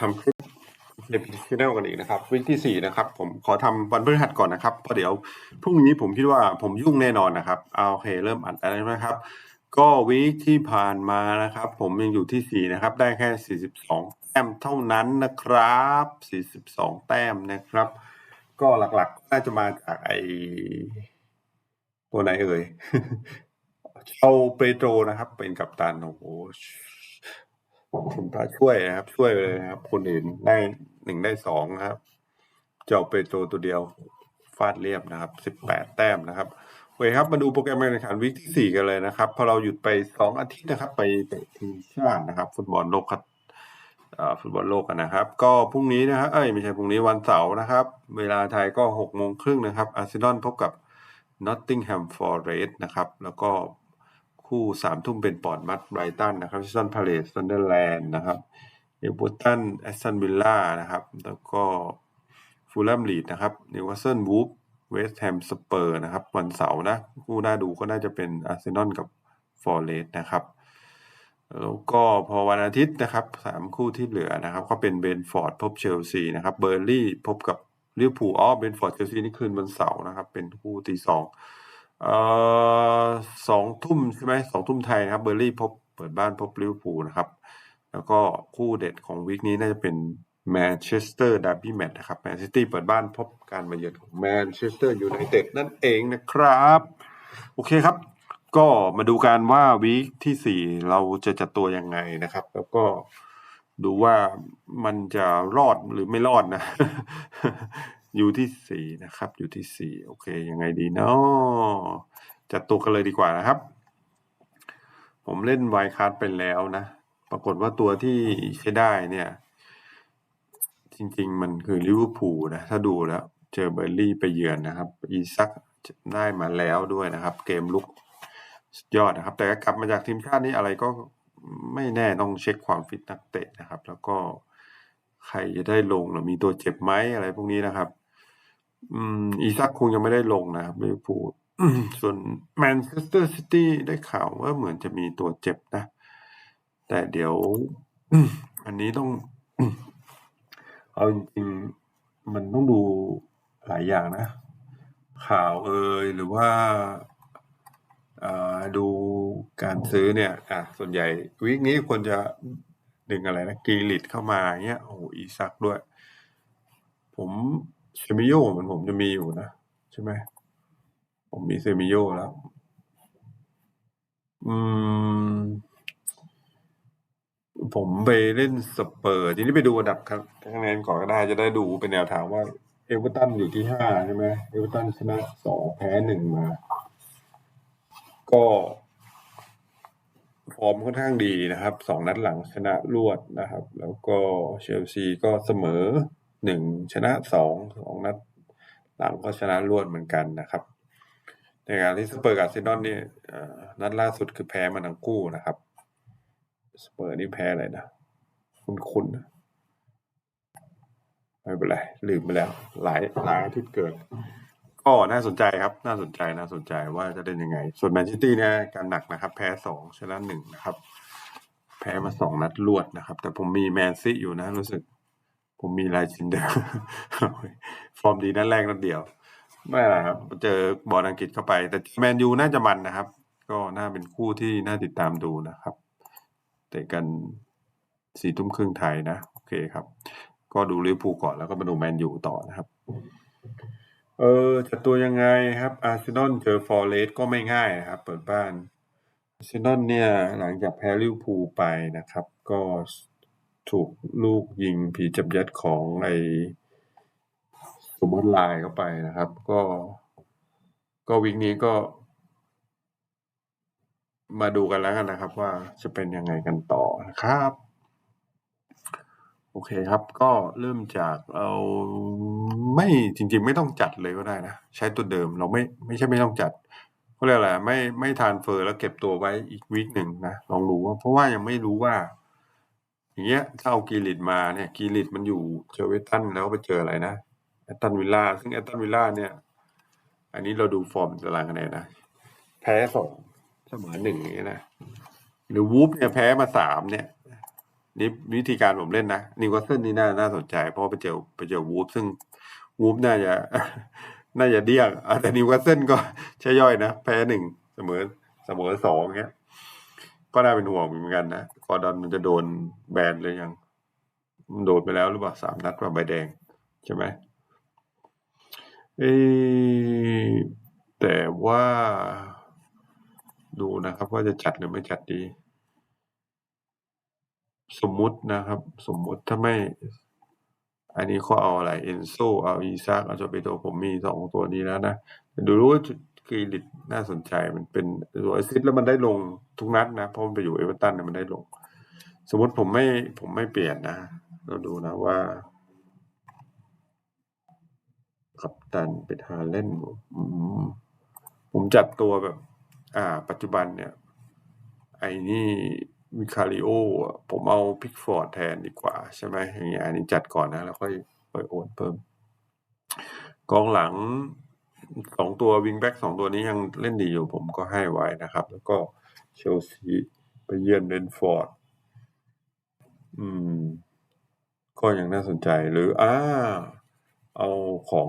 ทำคลิปในพีชแนลกันอีกนะครับวิกที่สี่นะครับ ผมขอทำวันพฤหัสก่อนนะครับเพราะเดี๋ยวพรุ่งนี้ผมคิดว่าผมยุ่งแน่นอนนะครับเอาโอเคเริ่มอัดแล้วนะครับ ก็วีคที่ผ่านมานะครับ ผมยังอยู่ที่สี่นะครับ ได้แค่สี่สิบสองแต้มเท่านั้นนะครับสี่สิบสองแต้มนะครับ ก็หลักๆน่าจะมาจากไอตัวไหนเอ่ยเชาเปโตรนะครับ เป็นกัปตันโอ้โห คุณพระช่วยนะครับ ช่วยเลยนะครับ คนอื่นได้หนึ่งได้สองนะครับเจ้าเปโตรตัวเดียวฟาดเรียบนะครับสิบแปดแต้มนะครับโอเคครับมาดูโปรแกรมการแข่งขันวีคที่สี่กันเลยนะครับพอเราหยุดไปสองอาทิตย์นะครับ ไปเตะทีมชาตินะครับ ฟุตบอลโลกครับฟุตบอลโลกกันนะครับ ก็พรุ่งนี้นะครับเอ้ยไม่ใช่พรุ่งนี้วันเสาร์นะครับ เวลาไทยก็หกโมงครึ่งนะครับอาร์เซนอลพบกับ Nottingham Forest นะครับ แล้วก็ คู่สามทุ่มเป็นปอร์ตมัดไบรตันนะครับซิซันพาเลสซันเดอร์แลนด์นะครับเอเวอร์ตันแอสตันวิลล่านะครับ แล้วก็ฟูลแลมลีดนะครับนิวคาสเซิลวูฟเวสต์แฮมสเปอร์นะครับ วันเสาร์นะ คู่น่าดูก็น่าจะเป็นอาร์เซนอลกับฟอร์เรสต์นะครับ แล้วก็พอวันอาทิตย์นะครับสามคู่ที่เหลือนะครับ ก็เป็นเบนฟอร์ดพบเชลซีนะครับเบอร์ลี่พบกับลิเวอร์พูลอ๋อเบนฟอร์ดเชลซีนี่คืนวันเสาร์นะครับ เป็นคู่ตีสอง เอ่อสองทุ่มใช่ไหมสองทุ่มไทยนะครับเบอร์ลี่พบเปิดบ้านพบลิเวอร์พูลนะครับ แล้วก็คู่เด็ดของวีคนี้น่าจะเป็นแมนเชสเตอร์ดาร์บี้แมตช์นะครับแมนซิตี้เปิดบ้านพบการมาเยือนของแมนเชสเตอร์ยูไนเต็ดนั่นเองนะครับ โอเคครับ ก็มาดูกันว่าวีคที่สี่เราจะจัดตัวยังไงนะครับ แล้วก็ดูว่ามันจะรอดหรือไม่รอดนะ อยู่ที่สี่นะครับ อยู่ที่สี่โอเค ยังไงดีเนาะจัดตัวกันเลยดีกว่านะครับ ผมเล่นไวคาร์ดไปแล้วนะ ปรากฏว่าตัวที่ใช้ได้เนี่ย จริง ๆ มันคือลิเวอร์พูลนะ ถ้าดูแล้ว เจอเบอร์ลี่ไปเยือนนะครับ อีซักได้มาแล้วด้วยนะครับ เกมลุกยอดนะครับ แต่กลับมาจากทีมชาตินี่อะไรก็ไม่แน่ต้องเช็คความฟิตนักเตะนะครับ แล้วก็ใครจะได้ลงหรือมีตัวเจ็บไหมอะไรพวกนี้นะครับ อืม อีซักคงยังไม่ได้ลงนะครับลิเวอร์พูลส่วนแมนเชสเตอร์ซิตี้ได้ข่าวว่าเหมือนจะมีตัวเจ็บนะ แต่เดี๋ยวอันนี้ต้อง เอาจริงๆมันต้องดูหลายอย่างนะ ข่าวเอ่ยหรือว่าดูการซื้อเนี่ย อะ ส่วนใหญ่วีคนี้ควรจะดึงอะไรนะกีลิตเข้ามาเงี้ยโอ้อีซักด้วย ผม เซมิโยเหมือนผมจะมีอยู่นะ ใช่ไหม ผมมีเซมิโยแล้ว อืม ผมไปเล่นสเปอร์ทีนี้ไปดูอันดับคะแนนก่อนก็ได้จะได้ดูเป็นแนวทางว่า เอเวอร์ตันอยู่ที่ห้าใช่ไหมเอเวอร์ตันชนะสองแพ้หนึ่งมา ก็ฟอร์มค่อนข้างดีนะครับสองนัดหลังชนะรวดนะครับ แล้วก็เชลซีก็เสมอ หนึ่งชนะสองสองนัดหลังก็ชนะรวดเหมือนกันนะครับ ในการที่สเปอร์กับเซนอลนี่นัดล่าสุดคือแพ้มาทั้งคู่นะครับสเปอร์นี่แพ้อะไรนะ คุ้นๆนะไม่เป็นไรลืมไปแล้ว หลายหลายอาทิตย์เกิดก็น่าสนใจครับ น่าสนใจน่าสนใจว่าจะเล่นยังไง ส่วนแมนซิตี้เนี่ยการหนักนะครับ แพ้สองชนะหนึ่งนะครับ แพ้มาสองนัดรวดนะครับ แต่ผมมีแมนซีอยู่นะ รู้สึก ผมมีลายชินเดอร์ฟอร์มดีนัดแรกนัดเดียว ไม่อะครับเจอบอลอังกฤษเข้าไป แต่แมนยูน่าจะมันนะครับ ก็น่าเป็นคู่ที่น่าติดตามดูนะครับเตะกันสี่ทุ่มครึ่งไทยนะ โอเคครับ ก็ดูลิเวอร์พูลก่อนแล้วก็มาดูแมนยูต่อนะครับ เออจัดตัวยังไงครับอาร์เซนอลเจอฟอร์เรสก็ไม่ง่ายนะครับ เปิดบ้านอาร์เซนอลเนี่ยหลังจากแพ้ลิเวอร์พูลไปนะครับ ก็ ถูกลูกยิงผีจับยัดของไอสมมติลายเข้าไปนะครับ ก็ ก็วิกนี้ก็ มาดูกันแล้วกันนะครับ ว่าจะเป็นยังไงกันต่อนะครับ โอเคครับ ก็เริ่มจากเราไม่จริง ๆ ไม่ต้องจัดเลยก็ได้นะ ใช้ตัวเดิมเราไม่ไม่ใช่ไม่ต้องจัดเขาเรียกอะไรไม่ไม่ทานเฟอร์แล้วเก็บตัวไว้อีกวีคหนึ่งนะลองดูว่าเพราะว่ายังไม่รู้ว่า อย่างเงี้ย ถ้าเอากีริตมาเนี่ย กีริตมันอยู่เจอเวตันแล้วไปเจออะไรนะแอตตันวิลล่าซึ่งแอตตันวิลล่าเนี่ย อันนี้เราดูฟอร์มตารางคะแนนนะแพ้สองเสมอหนึ่งอย่างเงี้ยนะหรือวูฟเนี่ยแพ้มาสามเนี่ยนี่วิธีการผมเล่นนะนิวคาสเซิลนี่น่าน่าสนใจ เพราะไปเจอไปเจอวูฟซึ่งวูฟน่าจะน่าจะเดี้ยงแต่นิวคาสเซิลก็ใช่ย่อยนะ แพ้หนึ่งเสมอเสมอสองเงี้ย ก็น่าเป็นห่วงเหมือนกันนะกอร์ดอนมันจะโดนแบนเลยยัง มันโดนไปแล้วหรือเปล่าสามนัดว่าใบแดง ใช่ไหมเอแต่ว่า ดูนะครับ ว่าจะจัดหรือไม่จัดดี สมมุตินะครับ สมมุติถ้าไม่ อันนี้เขาเอาอะไรเอนโซเอาอีซากเอาโจเปโตผมมีสองตัวนี้แล้วนะ ดูรู้ว่า กรีลิตน่าสนใจมันเป็นตัวแอซิสแล้วมันได้ลงทุกนัดนะ เพราะมันไปอยู่เอเวอร์ตันมันได้ลง สมมติผมไม่ผมไม่เปลี่ยนนะ เราดูนะว่ากัปตันเป็นฮาเล่นอืมผมจัดตัวแบบ อ่า ปัจจุบันเนี่ย ไอ้นี่วิคาริโอผมเอาพิกฟอร์ดแทนดีกว่า ใช่ไหมอย่างเงี้ยอันนี้จัดก่อนนะ แล้วค่อยค่อยโอนเพิ่ม กองหลัง สองตัววิงแบ็กสองตัวนี้ยังเล่นดีอยู่ผมก็ให้ไว้นะครับ แล้วก็เชลซีไปเยือนเบรนฟอร์ด อืม ก็ยังน่าสนใจหรืออ่าเอาของ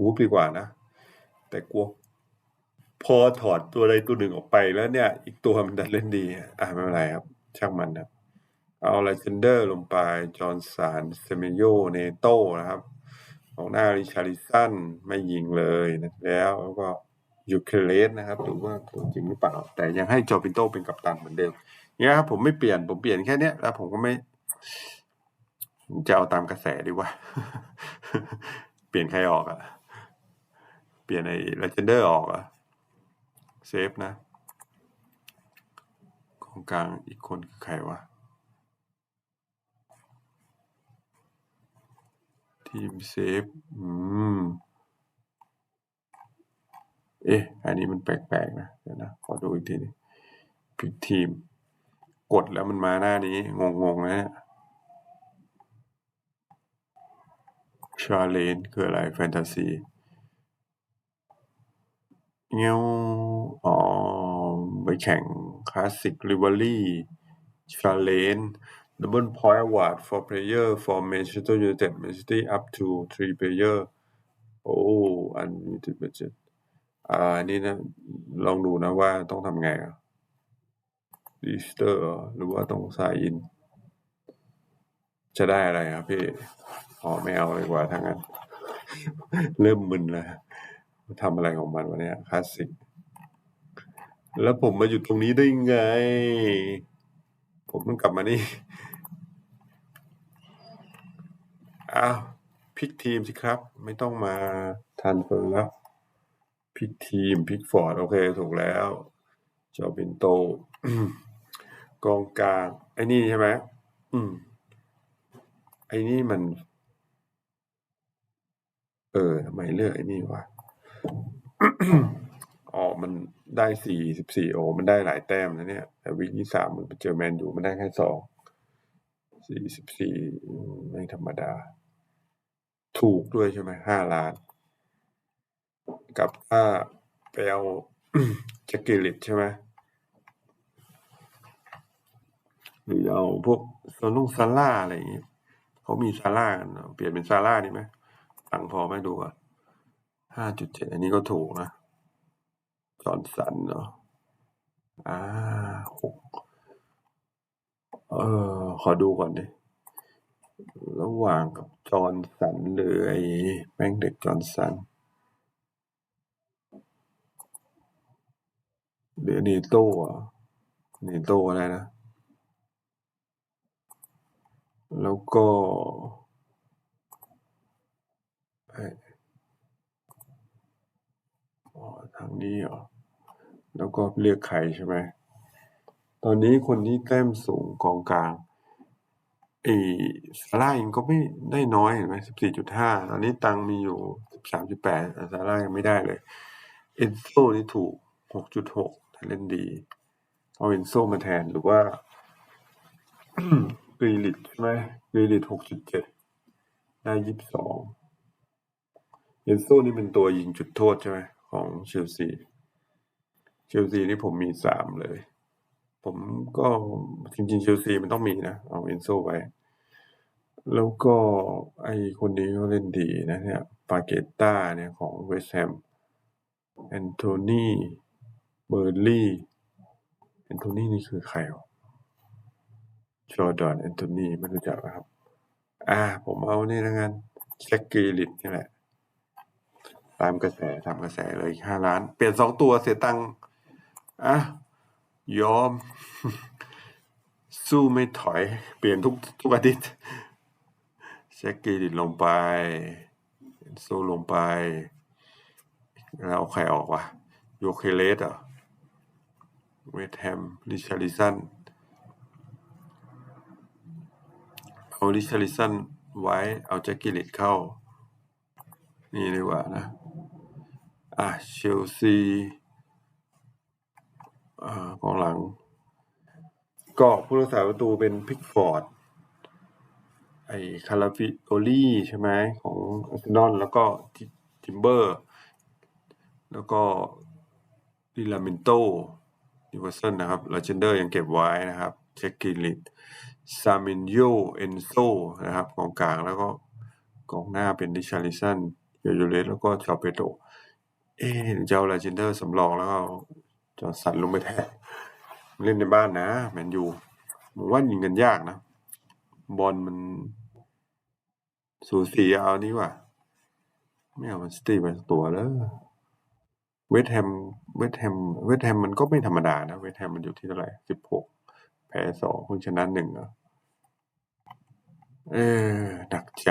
วูฟดีกว่านะ แต่กลัว พอถอดตัวใดตัวหนึ่งออกไปแล้วเนี่ย อีกตัวมันดันเล่นดี อ่าไม่เป็นไรครับ ช่างมันครับเอาไลเซนเดอร์ลงไป จอร์นสันเซเมโยเนโตนะครับ ของหน้าริชาริสันไม่ยิงเลยนะแล้วแล้วก็ยูเคเลสนะครับดูว่าตัวจริงหรือเปล่า แต่ยังให้จอร์ปินโตเป็นกัปตันเหมือนเดิมเนี่ยครับผมไม่เปลี่ยนผมเปลี่ยนแค่เนี้ยแล้วผมก็ไม่จะเอาตามกระแสดีกว่า เปลี่ยนใครออกอะเปลี่ยนไอ้เลเจนเดอร์ออกอะเซฟนะ ของกลางอีกคนคือใครวะ ทีมเซฟ อืม เอ๊ะ อันนี้มันแปลกๆนะ เดี๋ยวนะ ขอดูอีกทีนึงพิกทีม กดแล้วมันมาหน้านี้ งงๆนะเนี่ยชาเลนคืออะไร แฟนตาซีเงี้ยวอ๋อ ไปแข่งคลาสสิกริเวอรี่ชาเลน Double Point Award for Player for Manchester United Manchester up to three player โอ้ unlimited budget อ่านนี้นะ ลองดูนะว่าต้องทำไงอะ register หรือว่าต้อง sign in จะได้อะไรครับพี่ อ๋อ ไม่เอาเลยกว่าทั้างนั้น เริ่มมึนแล้วทำอะไรของมันวะเนี่ยคลาสสิก แล้วผมมาอยู่ตรงนี้ได้ไง ผมต้องกลับมานี่อ้าวพิกทีมสิครับ ไม่ต้องมาทันเฟิร์แล้วพิกทีมพิกฟอร์ด โอเค ถูกแล้วจอบินโต กองกลางไอ้นี่ใช่ไหมอืมไอ้นี่มัน เออทำไมเลือกไอ้นี่วะ อ๋อมันได้สี่สิบสี่โอ มันได้หลายแต้มนะเนี่ย แต่วิกที่สามมันไปเจอแมนยูมันได้แค่สองสี่สิบสี่ไม่ธรรมดา ถูกด้วยใช่ไหมห้าล้าน กับถ้าไปเอาแจ็คกิลิตใช่ไหมหรือเอาพวกโซนุ่งซาร่าอะไรอย่างงี้เขามีซาร่ากันเปลี่ยนเป็นซาร่าดีไหมตังพอไหมดูก่อนห้าจุดเจ็ดอันนี้ก็ถูกนะ จอร์นสันเนาะอ่าหกเออ ขอดูก่อนดิ ระหว่างกับจอร์นสันหรือไอ้แม่งเด็กจอร์นสันหรือเนโต้อะเนโต้อะไรนะ แล้วก็ไอ้อทางนี้เหรอ แล้วก็เลือกใครใช่ไหม ตอนนี้คนที่แต้มสูงกองกลางไอ้ซาร่าเองก็ไม่ได้น้อยเห็นไหมสิบสี่จุดห้าตอนนี้ตังมีอยู่สิบสามจุดแปดซาร่ายังไม่ได้เลย เอนโซนี่ถูกหกจุดหกเล่นดี เอาเอนโซมาแทนหรือว่ากรีลิตใช่ไหมกรีลิตหกจุดเจ็ดได้ยี่สิบสองเอนโซนี่เป็นตัวยิงจุดโทษใช่ไหมของเชลซี เชลซีนี่ผมมีสามเลย ผมก็จริงๆเชลซีมันต้องมีนะ เอาเอนโซไว้ แล้วก็ไอคนนี้ก็เล่นดีนะเนี่ยปาเกต้าเนี่ยของเวสต์แฮมแอนโทนีเบอร์ลี่แอนโทนีนี่คือใครวะจอร์แดนแอนโทนีไม่รู้จักนะครับ อ่า ผมเอานี่ล้วกันแจ็คกีลิตนี่แหละ ตามกระแสตามกระแสเลยห้าล้าน เปลี่ยนสองตัวเสียตังค์ อะ ยอม สู้ไม่ถอย เปลี่ยนทุกทุกอาทิตย์แจ็คกรีลิตลงไปโซลงไป แล้วเอาใครออกวะโยเคเลสเหรอเวทแฮมริชาริสันเอาริชาริสันไว้ เอาแจ็คกิลิตเข้า นี่ดีกว่านะ อะ เชลซี กองหลัง ก็ผู้รักษาประตูเป็นพิกฟอร์ด ไอคาราฟิโอลี่ใช่ไหมของอาร์เซนอลแล้วก็ทิมเบอร์ แล้วก็ดิลามินโตดิวอร์สันนะครับลาเจนเดอร์ยังเก็บไว้นะครับเช็คกิลิตซามินโยเอนโซนะครับกองกลางแล้วก็กองหน้าเป็นดิชาริสันเยโยเลสแล้วก็ชาวเปโตเอ๊ะเจ้าลาเจนเดอร์สำรองแล้วก็ จอสันลงไปแทนเล่นในบ้านนะแมนยูผมว่ายิงกันยากนะ บอลมัน สูสีเอานี้ว่ะไม่เอามันสตีไปสักตัวแล้วเวสต์แฮมเวสต์แฮมเวสต์แฮมมันก็ไม่ธรรมดานะ เวสต์แฮมมันอยู่ที่เท่าไหร่สิบหกแพ้สองเพิ่งชนะหนึ่งเอเออหนักใจ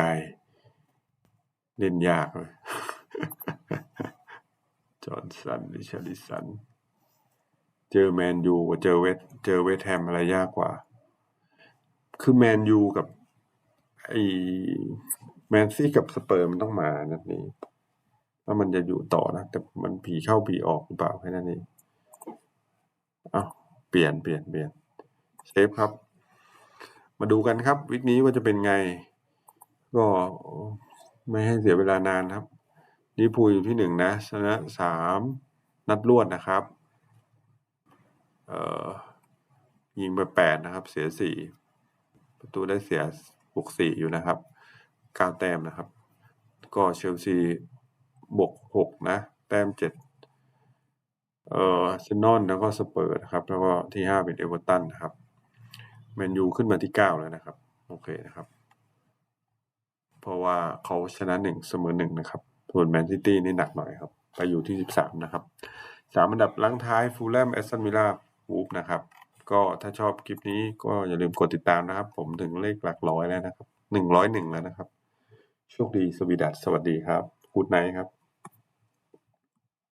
เล่นยากเลยจอห์นสันดิชาริสัน เจอแมนยูกับเจอเวสเจอเวสแฮมอะไรยากกว่า คือแมนยูกับไอแมนซี่กับสเปอร์มันต้องมานัดนี้ว่ามันจะอยู่ต่อนะ แต่มันผีเข้าผีออกหรือเปล่าแค่นั้นเองเอาเปลี่ยนเปลี่ยนเปลี่ยนเชฟครับ มาดูกันครับ วิกนี้ว่าจะเป็นไง ก็ไม่ให้เสียเวลานานครับลิเวอร์พูลอยู่ที่หนึ่งนะชนะสามนัดรวดนะครับ ออยิงไปแปดนะครับ เสียสี่ประตูได้เสียบวกสี่อยู่นะครับเก้าแต้มนะครับ ก็เชลซีบวกหกนะ แต้มเจ็ดเอ่อเซนอนแล้วก็สเปอร์นะครับ แล้วก็ที่ห้าเป็นเอเวอร์ตันนะครับแมนยูขึ้นมาที่เก้าแล้วนะครับ โอเคนะครับ เพราะว่าเขาชนะหนึ่งเสมอหนึ่งนะครับส่วนแมนซิตี้นี่หนักหน่อยครับ ไปอยู่ที่สิบสามนะครับสามอันดับลังท้ายฟูลแลมแอสตันวิลล่า วูฟนะครับ ก็ถ้าชอบคลิปนี้ก็อย่าลืมกดติดตามนะครับ ผมถึงเลขหลักร้อยแล้วนะครับหนึ่งร้อยหนึ่งแล้วนะครับ โชคดีสวีดัสสวัสดีครับกูดไนท์ครับ